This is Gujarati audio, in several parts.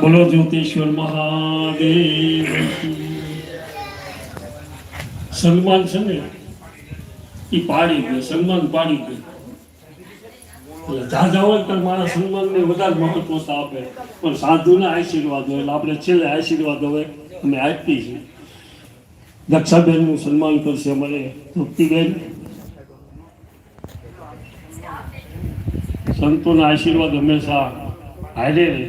બોલો જ્યોતિશ્વર મહાદેવ. સન્માન છે ને એ પાડી ગયો, સન્માન પાડી ગયો. જાજા હોય તો મારા સન્માનને વધારે મહત્વતા આપે. પણ સાધુના આશીર્વાદ હોય, એટલે આપણે છેલ્લે આશીર્વાદ હવે અમે આપીએ છીએ. દક્ષાબેનનું સન્માન કરશે અમારે તૃપ્તિબેન. સંતોના આશીર્વાદ હંમેશા હારે રહે.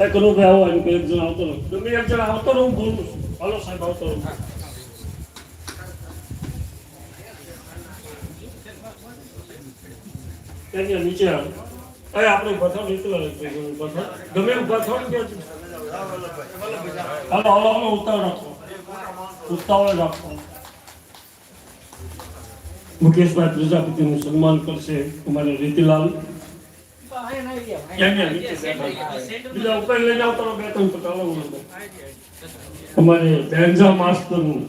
એ કરું આવો, એમ કે એક જણ આવતો રહો. તમે એક જણ આવતો રહો, હું બોલું છું. હાલો સાહેબ, આવતો રહો. ત્યાં નીચે આવો. અરે આપણે બથાણ નીકળો બથાણ ગમે એવું બથાણ કે હાલો હાલો હાલો, ઉતાવળ ઉતાવળ રાખો મુકેશભાઈ પ્રજાપતિનું સન્માન કરશે અમારે રીતિલાલ. બીજા ઉપર લઈને આવતો બે ત્રણ અમારે બેન્ઝા માસ્ટરનું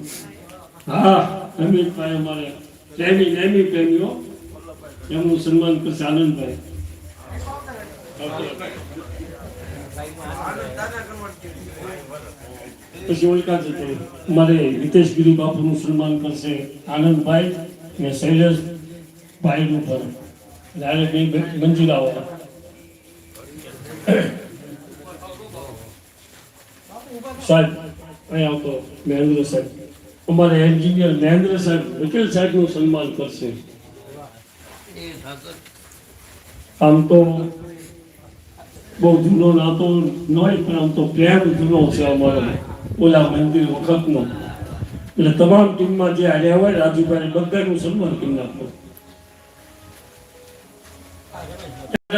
હા અમિતભાઈ અમારે પ્રેમી પ્રેમી પ્રેમીઓ. એમનું સન્માન કરશે આનંદભાઈ. પછી ઓળખા છે તે અમારે હિતેશગીરી બાપુનું સન્માન કરશે આનંદભાઈ. અને શૈલેષભાઈનું ઘર. બે મંજુરાવાળા સાહેબ, અહીં આવતો મહેન્દ્ર સાહેબ. અમારે એન્જિનિયર મહેન્દ્ર સાહેબ વકીલ સાહેબનું સન્માન કરશે. આમ તો બહુ જૂનો નાતો નહીં પણ આમ તો પ્રેમ જૂનો છે અમારો. ઓલા મંદિર વખતનો. એટલે તમામ ટીમમાં જે હાર્યા હોય, રાજુભાઈ બધાનું સન્માન કરી નાખો.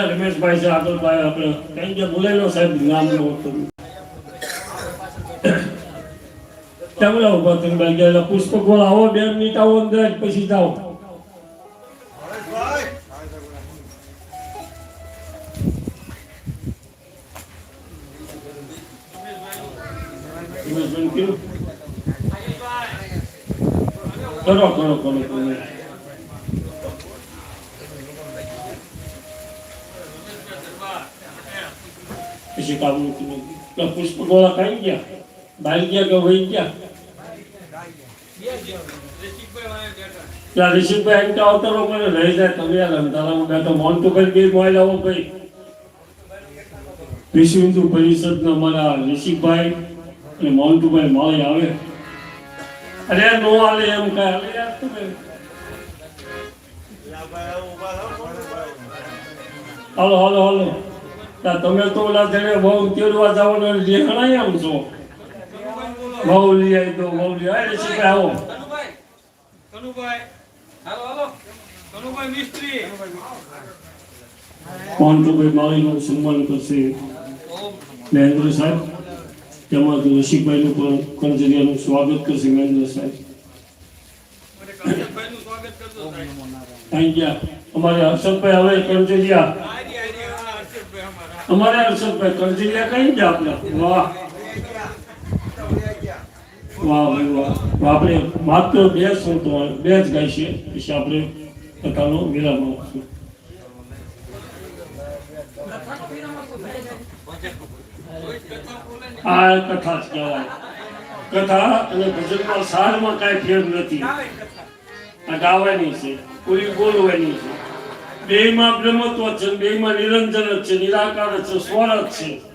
રમેશભાઈ છે આગળભાઈ આપણે કેમ કે બોલેલો સાહેબ નામ નો હતું. ચાલો ઊભા થઈને ભાઈ ગયા પુષ્પક વાળા આવો બે મિનિટ આવો અંદર, પછી જાઓ. Thank કેવું? કરો કરો કરો કરો. પછી કામ નથી પુષ્પ ગોળા ખાઈ ગયા. બાઈ ગયા કે વહી ગયા? ત્યાં ઋષિકભાઈ એમ કે મને રહી જાય, તમે યાર અંધારામાં બેઠો મોન્ટુભાઈ બે મોબાઈલ આવો ભાઈ. વિશ્વ હિન્દુ પરિષદના અમારા ઋષિકભાઈ અને મોન્ટુભાઈ મળે આવે. અરે નો આલે એમ કહે. અરે હાલો હાલો હાલો. તમે તો ઓલા જણે બહુ તેડવા જવાનો લેહણાય આમ છો. બહુ લઈ આવી તો બહુ લઈ આવી ઋષિકભાઈ આવો કનુભાઈ તો હાલો. કનુભાઈ મિસ્ત્રી મોન્ટુભાઈ માળીનું સન્માન કરશે? મહેન્દ્ર સાહેબ? તેમાં રસિકભાઈનું પણ કંજરિયાનું સ્વાગત કરશે મહેન્દ્ર સાહેબ ગયા અમારે હર્ષદભાઈ હવે હર્ષદભાઈ અમારા હર્ષદભાઈ કણજરિયા કઈ ગયા આપણે વાહ વાહ ભાઈ વાહ આપણે માત્ર બે સંતો બે જ ગાઈશીએ પછી આપણે કથાનો વિરામ આપશું આ કથા જ કહેવાય. કથા અને ભજનમાં સારમાં કાંઈ ફેર નથી. આ ગાવાની છે પૂરી બોલવાની છે. બેયમાં બ્રહ્મત્વ છે બેયમાં નિરંજન જ છે, નિરાકાર જ છે, સ્વર જ છે.